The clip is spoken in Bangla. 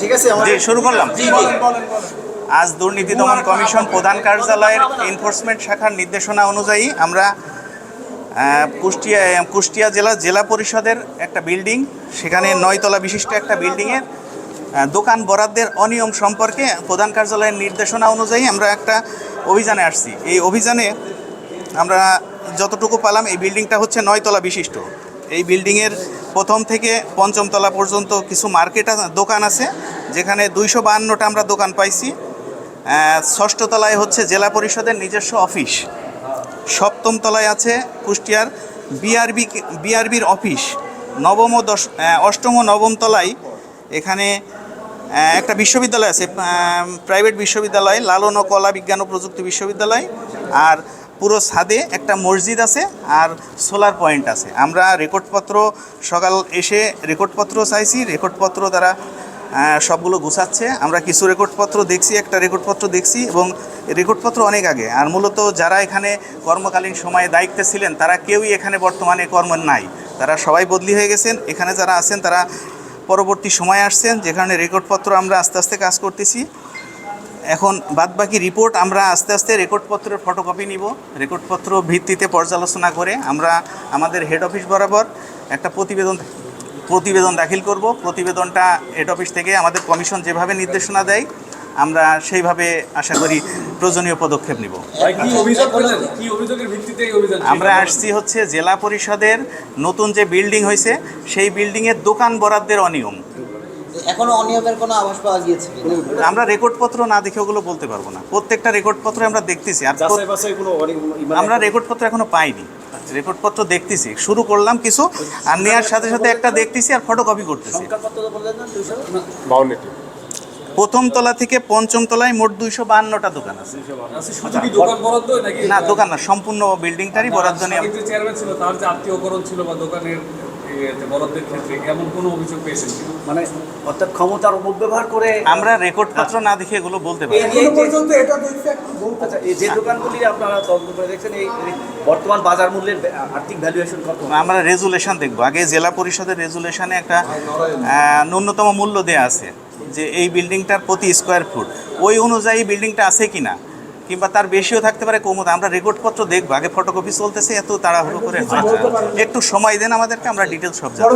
ঠিক আছে জি শুরু করলাম। আজ দুর্নীতি দমন কমিশন প্রধান কার্যালয়ের এনফোর্সমেন্ট শাখার নির্দেশনা অনুযায়ী আমরা কুষ্টিয়া কুষ্টিয়া জেলা জেলা পরিষদের একটা বিল্ডিং সেখানে নয়তলা বিশিষ্ট একটা বিল্ডিংয়ের দোকান বরাদ্দের অনিয়ম সম্পর্কে প্রধান কার্যালয়ের নির্দেশনা অনুযায়ী আমরা একটা অভিযানে আসছি। এই অভিযানে আমরা যতটুকু পালাম এই বিল্ডিংটা হচ্ছে নয়তলা বিশিষ্ট। এই বিল্ডিংয়ের প্রথম থেকে পঞ্চম তলা পর্যন্ত কিছু মার্কেট দোকান আছে, যেখানে দুইশো বাহান্নটা আমরা দোকান পাইছি। ষষ্ঠ তলায় হচ্ছে জেলা পরিষদের নিজস্ব অফিস। সপ্তম তলায় আছে কুষ্টিয়ার বিআরবি বিআরবির অফিস। নবম ও দশ অষ্টম ও নবম তলায় এখানে একটা বিশ্ববিদ্যালয় আছে প্রাইভেট বিশ্ববিদ্যালয়, লালন ও কলা বিজ্ঞান ও প্রযুক্তি বিশ্ববিদ্যালয়। আর পুরো ছাদে একটা মসজিদ আছে আর সোলার পয়েন্ট আছে। আমরা রেকর্ডপত্র সকাল এসে রেকর্ডপত্র চাইছি, রেকর্ডপত্র তারা সবগুলো গুছাচ্ছে। আমরা কিছু রেকর্ডপত্র দেখছি, একটা রেকর্ডপত্র দেখছি এবং রেকর্ডপত্র অনেক আগে। আর মূলত যারা এখানে কর্মকালীন সময়ে দায়িত্বে ছিলেন, তারা কেউই এখানে বর্তমানে কর্ম নাই। তারা সবাই বদলি হয়ে গেছেন। এখানে যারা আছেন, তারা পরবর্তী সময়ে আসছেন, যেখানে রেকর্ডপত্র আমরা আস্তে আস্তে কাজ করতেছি। এখন বাদবাকি রিপোর্ট আমরা আস্তে আস্তে রেকর্ডপত্রের ফটোকপি নিব। রেকর্ডপত্র ভিত্তিতে পর্যালোচনা করে আমরা আমাদের হেড অফিস বরাবর একটা প্রতিবেদন প্রতিবেদন দাখিল করব। প্রতিবেদনটা হেড অফিস থেকে আমাদের কমিশন যেভাবে নির্দেশনা দেয় আমরা সেইভাবে আশা করি প্রয়োজনীয় পদক্ষেপ নিব। ভাই কি অভিযোগ করলেন? কি অভিযোগের ভিত্তিতে আমরা আসছি হচ্ছে জেলা পরিষদের নতুন যে বিল্ডিং হয়েছে সেই বিল্ডিংয়ের দোকান বরাদ্দের অনিয়ম। এখনও অনিয়মের কোনো আভাস পাওয়া গিয়েছে আমরা রেকর্ডপত্র না দেখে ওগুলো বলতে পারব না। প্রত্যেকটা রেকর্ডপত্র আমরা দেখতেছি আর মানে আমরা রেকর্ডপত্র এখনও পাইনি। রেকর্ডপত্র দেখতেছি শুরু করলাম কিছু আর নেওয়ার সাথে সাথে একটা দেখতেছি আর ফটোকপি করতেছি। প্রথম তলা থেকে পঞ্চম তলায় মোট দুইশো বাহান্নটা দোকান আছে। আচ্ছা বরাদ্দ না দোকান না সম্পূর্ণ বিল্ডিংটারই বরাদ্দ নিয়ে সাবেক যে চেয়ারম্যান ছিল তার যে আত্মীয়করণ ছিল বা দোকানের বরাদ্দের ক্ষেত্রে এমন কোনো অভিযোগ পেয়েছেন? মানে অর্থাৎ ক্ষমতার অপব্যবহার করে আমরা রেকর্ডপত্র না দেখে এগুলো বলতে পারি। না। আচ্ছা এই যে দোকানগুলি আপনারা তদন্ত করে দেখছেন এই বর্তমান বাজার মূল্যের আর্থিক ভ্যালুয়েশন কত? আমরা রেজুলেশন দেখব। আগে জেলা পরিষদের রেজুলেশনে একটা ন্যূনতম মূল্য দেওয়া আছে যে এই বিল্ডিংটার প্রতি স্কোয়ার ফুট ওই অনুযায়ী বিল্ডিংটা আছে কিনা? কিংবা তার বেশিও থাকতে পারে কমও আমরা রেকর্ডপত্র দেখব আগে ফটোকপি চলতেছে এত তাড়াহুড়ো করে। একটু সময় দেন আমাদেরকে আমরা ডিটেলস সব জানব।